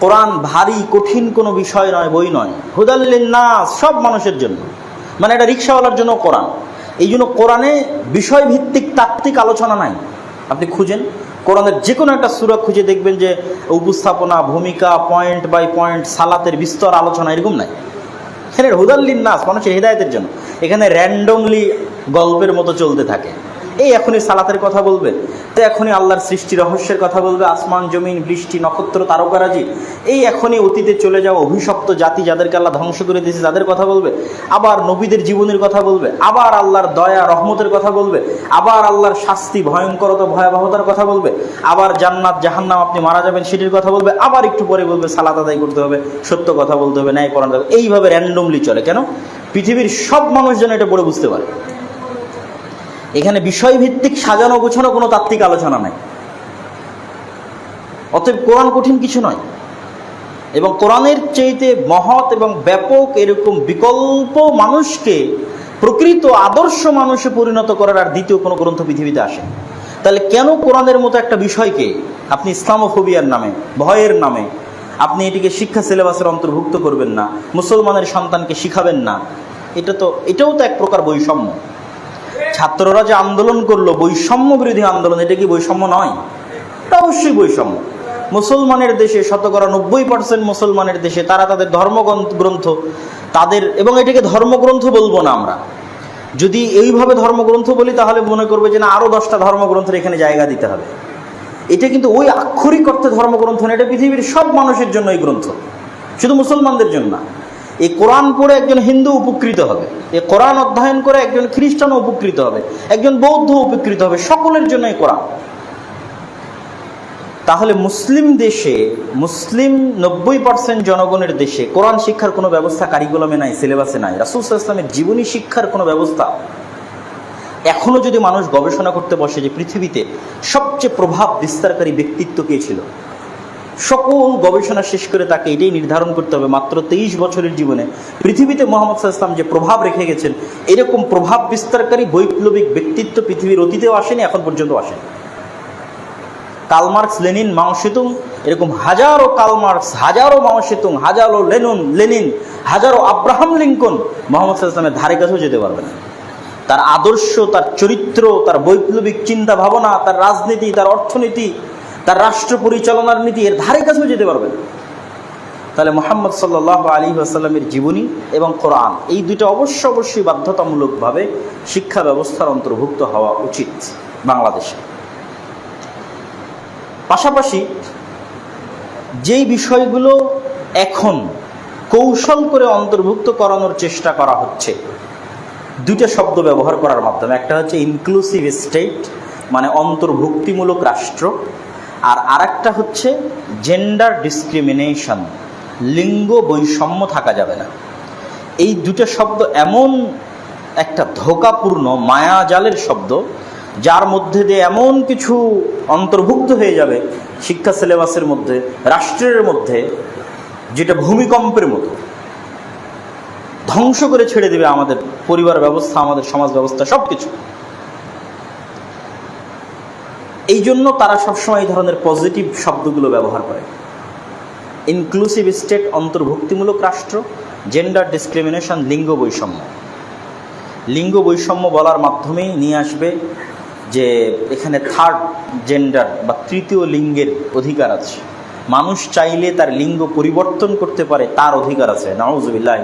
কোরআন ভারী, কঠিন কোনো বিষয় নয়, বই নয়। হুদাল্লিন নাস সব মানুষের জন্য। মানে এটা রিক্সাওয়ালার জন্য কোরআন। এই জন্য কোরআনে বিষয়ভিত্তিক তাত্ত্বিক আলোচনা নাই। আপনি খুঁজেন, কোরআনের যে কোনো একটা সুরা খুঁজে দেখবেন যে উপস্থাপনা, ভূমিকা, পয়েন্ট বাই পয়েন্ট, সালাতের বিস্তর আলোচনা, এরকম নাই। এখানে হুদাল্লিন নাস মানুষের হৃদায়তের জন্য। এখানে র্যান্ডমলি গল্পের মতো চলতে থাকে। এই এখনই সালাতের কথা বলবে, তো এখনই আল্লাহর সৃষ্টি রহস্যের কথা বলবে, আসমান, জমিন, বৃষ্টি, নক্ষত্র, তারকারাজি। এই এখনই অতীতে চলে যাওয়া অভিশপ্ত জাতি যাদেরকে আল্লাহ ধ্বংস করে দিয়েছে তাদের কথা বলবে। আবার নবীদের জীবনের কথা বলবে, আবার আল্লাহর দয়া, রহমতের কথা বলবে, আবার আল্লাহর শাস্তি, ভয়ঙ্করতা, ভয়াবহতার কথা বলবে, আবার জান্নাত, জাহান্নাম আপনি মারা যাবেন সেটির কথা বলবে, আবার একটু পরে বলবে সালাত আদায় করতে হবে, সত্য কথা বলতে হবে, ন্যায় পড়াতে হবে এইভাবে র্যান্ডমলি চলে। কেন? পৃথিবীর সব মানুষ যেন এটা পড়ে বুঝতে পারে। এখানে বিষয়ভিত্তিক সাজানো গোছানো কোনো তাত্ত্বিক আলোচনা নাই। অতএব কোরআন কঠিন কিছু নয়। এবং কোরআনের চেয়েতে মহৎ এবং ব্যাপক এরকম বিকল্প মানুষকে, প্রকৃত আদর্শ মানুষে পরিণত করার আর দ্বিতীয় কোনো গ্রন্থ পৃথিবীতে আসে। তাহলে কেন কোরআনের মতো একটা বিষয়কে আপনি ইসলামোফোবিয়ার নামে, ভয়ের নামে, আপনি এটিকে শিক্ষা সিলেবাসের অন্তর্ভুক্ত করবেন না, মুসলমানের সন্তানকে শিখাবেন না, এটা তো, এটাও তো এক প্রকার বৈষম্য। ছাত্ররা যে আন্দোলন করল, বৈষম্য বিরোধী আন্দোলন, এটা কি বৈষম্য নয়? এটা অবশ্যই বৈষম্য। মুসলমানের দেশে শতকরা নব্বই পার্সেন্ট মুসলমানের দেশে তারা তাদের ধর্মগ্রন্থ গ্রন্থ তাদের, এবং এটাকে ধর্মগ্রন্থ বলব না আমরা। যদি এইভাবে ধর্মগ্রন্থ বলি, তাহলে মনে করবে যে না আরও দশটা ধর্মগ্রন্থের এখানে জায়গা দিতে হবে। এটা কিন্তু ওই আক্ষরিক অর্থে ধর্মগ্রন্থ না, এটা পৃথিবীর সব মানুষের জন্য এই গ্রন্থ। শুধু মুসলমানদের জন্য না। এই কোরআন পড়ে একজন হিন্দু উপকৃত হবে। এই কোরআন অধ্যয়ন করে একজন খ্রিস্টানও উপকৃত হবে। একজন বৌদ্ধ উপকৃত হবে। সকলের জন্য এই কোরআন। তাহলে মুসলিম দেশে, মুসলিম নব্বই পার্সেন্ট জনগণের দেশে কোরআন শিক্ষার কোনো ব্যবস্থা কারিকুলামে নাই সিলেবাসে নাই। রাসুল ইসলামের জীবনী শিক্ষার কোনো ব্যবস্থা এখনও যদি মানুষ গবেষণা করতে বসে যে পৃথিবীতে সবচেয়ে প্রভাব বিস্তারকারী ব্যক্তিত্ব কে ছিল? সকল গবেষণা শেষ করে তাকে এটাই নির্ধারণ করতে হবে মাত্র তেইশ বছরের জীবনে। পৃথিবীতে মোহাম্মদ ইসলাম যে প্রভাব রেখে গেছেন, এরকম প্রভাব বিস্তারকারী বৈপ্লবিক ব্যক্তিত্ব পৃথিবীর অতীতেও আসেনি, এখন পর্যন্ত আসেনি। কালমার্কস লেনিন, মাও সেতুং, এরকম হাজারো কালমার্কস হাজারো মাও সেতুং, হাজারো লেনুন, লেনিন, হাজারো আব্রাহাম লিঙ্কন মোহাম্মদ ইসলামের ধারে কাছেও যেতে পারবে না। তার আদর্শ, তার চরিত্র, তার বৈপ্লবিক চিন্তা ভাবনা, তার রাজনীতি, তার অর্থনীতি তার রাষ্ট্র পরিচালনার নীতি এর ধারে কাছেও যেতে পারবে না। তাহলে মোহাম্মদ সাল্লাহ আলী আসাল্লামের জীবনী এবং কোরআন এই দুইটা অবশ্য অবশ্যই বাধ্যতামূলকভাবে শিক্ষা ব্যবস্থার অন্তর্ভুক্ত হওয়া উচিত বাংলাদেশে। পাশাপাশি যেই বিষয়গুলো এখন কৌশল করে অন্তর্ভুক্ত করানোর চেষ্টা করা হচ্ছে, দুইটা শব্দ ব্যবহার করার মাধ্যমে, একটা হচ্ছে ইনক্লুসিভ স্টেট মানে অন্তর্ভুক্তিমূলক রাষ্ট্র আর আরেকটা হচ্ছে জেন্ডার ডিসক্রিমিনেশন লিঙ্গ বৈষম্য থাকা যাবে না। এই দুটো শব্দ এমন একটা ধোকাপূর্ণ, মায়াজালের শব্দ, যার মধ্যে দিয়ে এমন কিছু অন্তর্ভুক্ত হয়ে যাবে শিক্ষা সিলেবাসের মধ্যে, রাষ্ট্রের মধ্যে, যেটা ভূমিকম্পের মতো। ধ্বংস করে ছেড়ে দেবে আমাদের পরিবার ব্যবস্থা, আমাদের সমাজ ব্যবস্থা সব কিছু এই জন্য তারা সবসময় এই ধরনের পজিটিভ শব্দগুলো ব্যবহার করে। ইনক্লুসিভ স্টেট অন্তর্ভুক্তিমূলক রাষ্ট্র জেন্ডার ডিসক্রিমিনেশন লিঙ্গ বৈষম্য। লিঙ্গ বৈষম্য বলার মাধ্যমেই নিয়ে আসবে যে এখানে থার্ড জেন্ডার বা তৃতীয় লিঙ্গের অধিকার আছে। মানুষ চাইলে তার লিঙ্গ পরিবর্তন করতে পারে, তার অধিকার আছে। নওয়াজুবিল্লাহ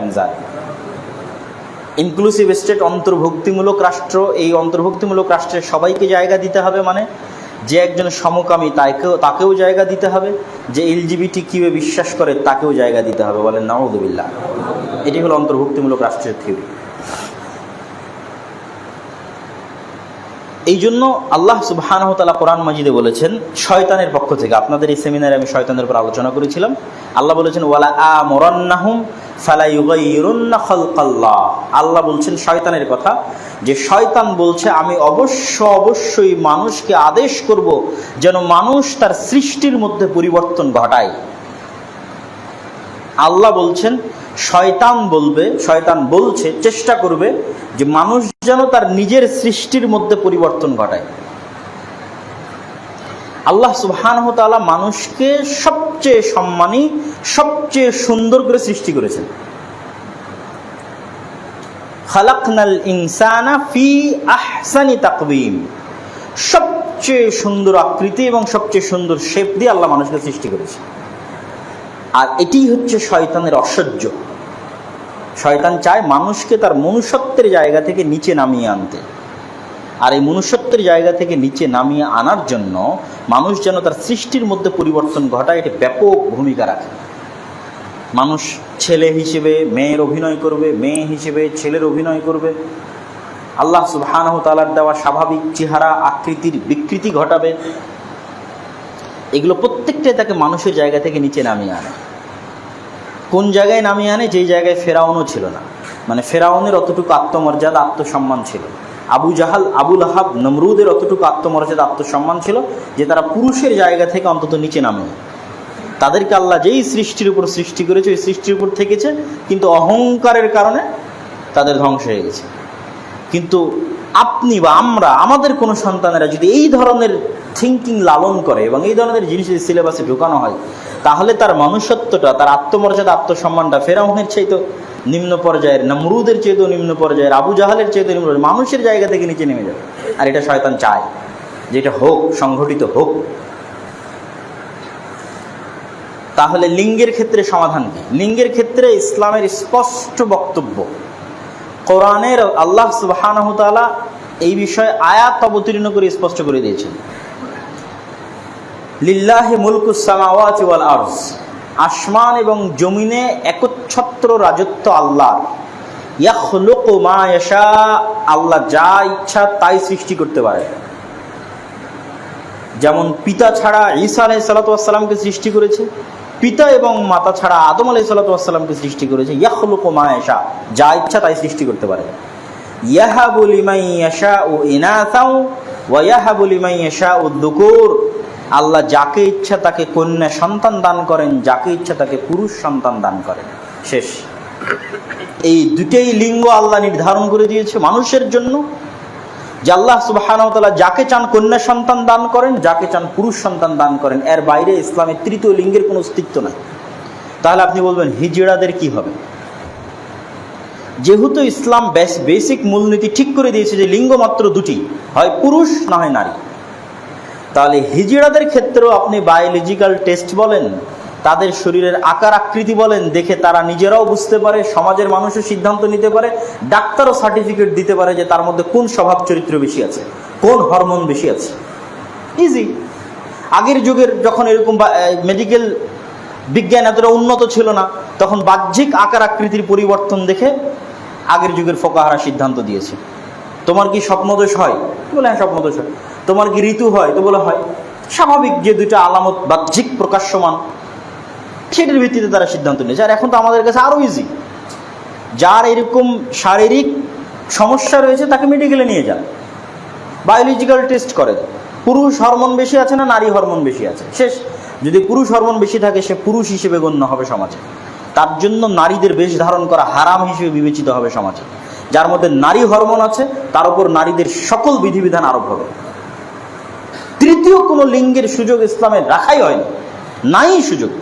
ইনক্লুসিভ স্টেট অন্তর্ভুক্তিমূলক রাষ্ট্র, এই অন্তর্ভুক্তিমূলক রাষ্ট্রের সবাইকে জায়গা দিতে হবে মানে যে একজন সমকামী তাকেও তাকেও জায়গা দিতে হবে, যে এলজিবিটি কীভাবে বিশ্বাস করে তাকেও জায়গা দিতে হবে বলেন নওয়াজুবিল্লাহ এটি হলো অন্তর্ভুক্তিমূলক রাষ্ট্রের থিওরি এই জন্য আল্লাহ সুবাহানহতালা কোরআন মাজিদে বলেছেন, শয়তানের পক্ষ থেকে। আপনাদের এই সেমিনারে আমি শয়তানের উপর আলোচনা করেছিলাম। আল্লাহ বলেছেন, ওয়ালা আ মোরান্নাহুম আল্লাহ বলছেন, শয়তানের কথা। যে শয়তান বলছে, আমি অবশ্য অবশ্যই মানুষকে আদেশ করব যেন মানুষ তার সৃষ্টির মধ্যে পরিবর্তন ঘটায়। আল্লাহ বলছেন, শয়তান বলবে, শয়তান বলছে, চেষ্টা করবে যে মানুষ যেন তার নিজের সৃষ্টির মধ্যে পরিবর্তন ঘটায়। আল্লাহ সুবহান তাআলা মানুষকে সবচেয়ে সম্মানী, সবচেয়ে সুন্দর করে সৃষ্টি করেছেন। খালাকনাল ইনসানা ফি আহসানি তাকবীম সবচেয়ে সুন্দর আকৃতি এবং সবচেয়ে সুন্দর শেপ দিয়ে আল্লাহ মানুষকে সৃষ্টি করেছে আর এটি হচ্ছে শয়তানের অসহ্য। শয়তান চায় মানুষকে তার মনুষ্যত্বের জায়গা থেকে নিচে নামিয়ে আনতে। আর এই মনুষ্যত্বের জায়গা থেকে নিচে নামিয়ে আনার জন্য মানুষ যেন তার সৃষ্টির মধ্যে পরিবর্তন ঘটায়, এটি ব্যাপক ভূমিকা রাখে। মানুষ ছেলে হিসেবে মেয়ের অভিনয় করবে, মেয়ে হিসেবে ছেলের অভিনয় করবে। আল্লাহ সুবহানাহ তালার দেওয়া স্বাভাবিক চেহারা, আকৃতির বিকৃতি ঘটাবে। এগুলো প্রত্যেকটাই তাকে মানুষের জায়গা থেকে নিচে নামিয়ে আনে। কোন জায়গায় নামিয়ে আনে? যেই জায়গায় ফেরাউনও ছিল না। মানে ফেরাউনের অতটুকু আত্মমর্যাদা, আত্মসম্মান ছিল আবু জাহাল আবুল আহাব নমরুদের অতটুকু আত্মমর্যাদা, আত্মসম্মান ছিল যে তারা পুরুষের জায়গা থেকে অন্তত নিচে নামে। তাদেরকে আল্লাহ যেই সৃষ্টির উপর সৃষ্টি করেছে, ওই সৃষ্টির উপর থেকেছে, কিন্তু অহংকারের কারণে তাদের ধ্বংস হয়ে গেছে। কিন্তু আপনি বা আমরা, আমাদের কোনো সন্তানেরা যদি এই ধরনের থিঙ্কিং লালন করে এবং এই ধরনের জিনিস সিলেবাসে ঢুকানো হয় তাহলে তার মনুষ্যত্বটা তার আত্মমর্যাদা, আত্মসম্মানটা ফেরাউনের চাইতো নিম্ন পর্যায়ের, নমরুদের চেয়েতেও নিম্ন পর্যায়ের, আবু জাহালের চেয়েতেও নিম্ন মানুষের জায়গা থেকে নিচে নেমে যাবে। আর এটা শয়তান চায় যেটা হোক, সংঘটিত হোক। তাহলে লিঙ্গের ক্ষেত্রে সমাধান কি? লিঙ্গের ক্ষেত্রে ইসলামের স্পষ্ট বক্তব্য। কোরআনের আল্লাহ সুবহানাহু তাআলা এই বিষয়ে আয়াত অবতীর্ণ করে স্পষ্ট করে দিয়েছেন। লিল্লাহি মুলকুস সামাওয়াতি ওয়াল আরজ। আসমান এবং জমিনে একচ্ছত্র রাজত্ব আল্লাহর। ইয়াখলুকু মা ইয়াশা, আল্লাহ যা ইচ্ছা তাই সৃষ্টি করতে পারে। যেমন পিতা ছাড়া ঈসা আলাইহিস সালাতু ওয়াস সৃষ্টি করেছে, পিতা এবং মাতা ছাড়া আদম আলাইহিস সালাতু ওয়াস সালামকে সৃষ্টি করেছে, ইয়াখলুকু মা ইয়াশা, যা ইচ্ছা তাই সৃষ্টি করতে পারে। ইয়াহাবু লিমান ইয়াশাউ ইনাসাও ওয়া ইয়াহাবু লিমান ইয়াশাউ যুকুর আল্লাহ যাকে ইচ্ছা তাকে কন্যা সন্তান দান করেন, যাকে ইচ্ছা তাকে পুরুষ সন্তান দান করেন। শেষ। এই দুটেই লিঙ্গ আল্লাহ নির্ধারণ করে দিয়েছে মানুষের জন্য। যে আল্লাহ সুবাহানতালা যাকে চান কন্যা সন্তান দান করেন, যাকে চান পুরুষ সন্তান দান করেন, এর বাইরে ইসলামের তৃতীয় লিঙ্গের কোনো অস্তিত্ব নাই। তাহলে আপনি বলবেন, হিজড়াদের কি হবে? যেহেতু ইসলাম বেসিক মূলনীতি ঠিক করে দিয়েছে যে লিঙ্গ মাত্র দুটি, হয় পুরুষ না হয় নারী। তাহলে হিজড়াদের ক্ষেত্রেও আপনি বায়োলজিক্যাল টেস্ট বলেন, তাদের শরীরের আকার আকৃতি বলেন, দেখে তারা নিজেরাও বুঝতে পারে, সমাজের মানুষও সিদ্ধান্ত নিতে পারে, ডাক্তারও সার্টিফিকেট দিতে পারে যে তার মধ্যে কোন স্বভাব চরিত্র বেশি আছে, কোন হরমোন বেশি আছে। ইজি আগের যুগের যখন এরকম মেডিকেল বিজ্ঞান এতটা উন্নত ছিল না, তখন বাহ্যিক আকার আকৃতির পরিবর্তন দেখে আগের যুগের ফোকাহারা সিদ্ধান্ত দিয়েছে। তোমার কি স্বপ্নদোষ হয়? বলে হ্যাঁ স্বপ্নদোষ হয়। তোমার কি ঋতু হয়? তো বলে, হয়। স্বাভাবিক যে দুইটা আলামত বাহ্যিক প্রকাশ্যমান, সেটার ভিত্তিতে তারা সিদ্ধান্ত নিয়েছে আর এখন তো আমাদের কাছে আরও ইজি যার এরকম শারীরিক সমস্যা রয়েছে, তাকে মেডিকেলে নিয়ে যান। বায়োলজিক্যাল টেস্ট করে পুরুষ হরমোন বেশি আছে না নারী হরমোন বেশি আছে? শেষ। যদি পুরুষ হরমোন বেশি থাকে, সে পুরুষ হিসেবে গণ্য হবে সমাজে। তার জন্য নারীদের বেশ ধারণ করা হারাম হিসেবে বিবেচিত হবে সমাজে। যার মধ্যে নারী হরমোন আছে, তার উপর নারীদের সকল বিধিবিধান আরোপ হবে। তৃতীয় কোনো লিঙ্গের সুযোগ ইসলামের রাখাই হয়নি, নাই সুযোগ।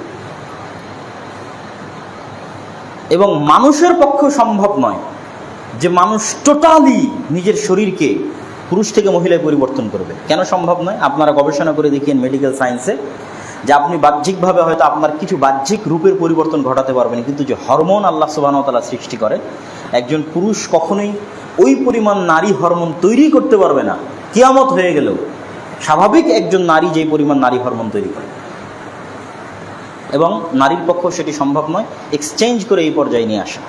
এবং মানুষের পক্ষে সম্ভব নয় যে মানুষ টোটালি নিজের শরীরকে পুরুষ থেকে মহিলায় পরিবর্তন করবে। কেন সম্ভব নয়? আপনারা গবেষণা করে দেখিয়েন মেডিকেল সায়েন্সে যে আপনি বাহ্যিকভাবে হয়তো আপনার কিছু বাহ্যিক রূপের পরিবর্তন ঘটাতে পারবেন, কিন্তু যে হরমোন আল্লাহ সুবাহতালা সৃষ্টি করে একজন পুরুষ কখনোই ওই পরিমাণ নারী হরমোন তৈরি করতে পারবে না। কিয়ামত হয়ে গেলেও স্বাভাবিক একজন নারী যেই পরিমাণ নারী হরমোন তৈরি করে। এবং নারীর পক্ষ সেটি সম্ভব নয় এক্সচেঞ্জ করে এই পর্যায়ে নিয়ে আসা।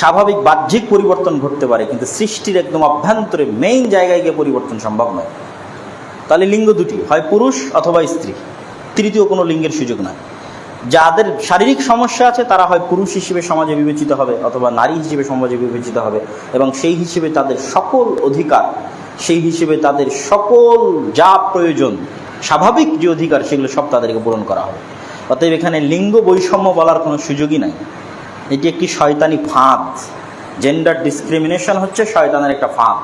স্বাভাবিক বাহ্যিক পরিবর্তন ঘটতে পারে, কিন্তু সৃষ্টির একদম অভ্যন্তরে মেইন জায়গায় গিয়ে পরিবর্তন সম্ভব নয়। তাহলে লিঙ্গ দুটি, হয় পুরুষ অথবা স্ত্রী। তৃতীয় কোনো লিঙ্গের সুযোগ নয় যাদের শারীরিক সমস্যা আছে, তারা হয় পুরুষ হিসেবে সমাজে বিবেচিত হবে অথবা নারী হিসেবে সমাজে বিবেচিত হবে এবং সেই হিসেবে তাদের সকল অধিকার, সেই হিসেবে তাদের সকল যা প্রয়োজন, স্বাভাবিক যে অধিকার, সেগুলো সব তাদেরকে পূরণ করা হবে। অতএব এখানে লিঙ্গ বৈষম্য বলার কোনো সুযোগই নাই। এটি একটি শয়তানি ফাঁদ। জেন্ডার ডিসক্রিমিনেশন হচ্ছে শয়তানের একটা ফাঁদ।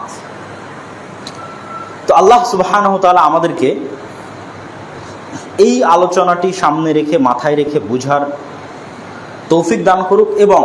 তো আল্লাহ সুবাহানহ আমাদেরকে এই আলোচনাটি সামনে রেখে মাথায় রেখে বুঝার তৌফিক দান করুক এবং